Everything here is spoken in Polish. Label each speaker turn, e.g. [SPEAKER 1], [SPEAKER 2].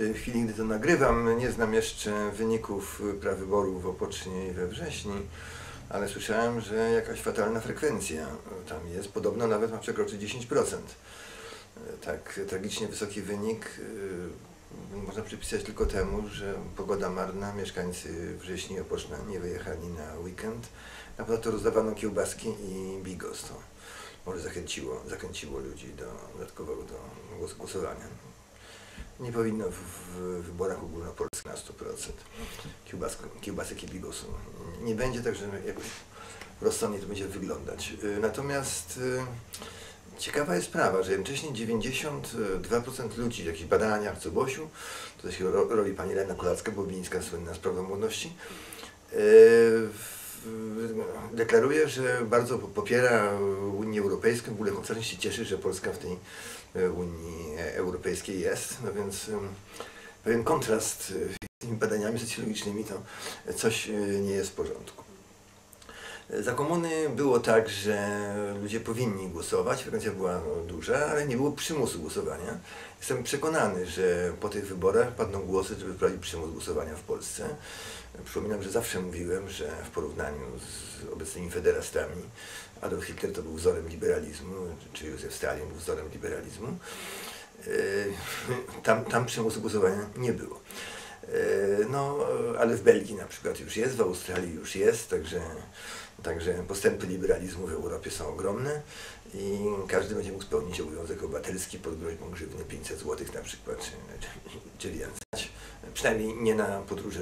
[SPEAKER 1] W chwili, gdy to nagrywam, nie znam jeszcze wyników prawyborów w Opocznie i we Wrześni, ale słyszałem, że jakaś fatalna frekwencja tam jest. Podobno nawet ma przekroczyć 10%. Tak tragicznie wysoki wynik y, można przypisać tylko temu, że pogoda marna, mieszkańcy Wrześni i Opoczna nie wyjechali na weekend, a ponadto rozdawano kiełbaski i bigos. To może zachęciło, zachęciło ludzi do dodatkowego do głos- głosowania. Nie powinno w, w wyborach ogólnopolskich na 100% kiełbask, kiełbasek i bigosu. Nie będzie tak, że jakoś rozsądnie to będzie wyglądać. Y, Natomiast y, ciekawa jest sprawa, że jednocześnie 92% ludzi w jakichś badaniach, co Bosiu, to się ro, robi pani Lena Kulacka-Bobińska, słynna z prawa młodności, y, deklaruje, że bardzo po- popiera Unię Europejską, w ogóle koncernie się cieszy, że Polska w tej Unii Europejskiej jest, no więc pewien kontrast e, z tymi badaniami socjologicznymi to coś e, nie jest w porządku. Za komuny było tak, że ludzie powinni głosować, frekwencja była no, duża, ale nie było przymusu głosowania. Jestem przekonany, że po tych wyborach padną głosy, żeby wprowadzić przymus głosowania w Polsce. Przypominam, że zawsze mówiłem, że w porównaniu z obecnymi federastami Adolf Hitler to był wzorem liberalizmu, czy Józef Stalin był wzorem liberalizmu. E, Tam, tam przymusu głosowania nie było. E, No, ale w Belgii na przykład już jest, w Australii już jest, także, także postępy liberalizmu w Europie są ogromne i każdy będzie mógł spełnić obowiązek obywatelski pod groźbą grzywny 500 zł na przykład, czy, czy, czy więcej. Przynajmniej nie na podróże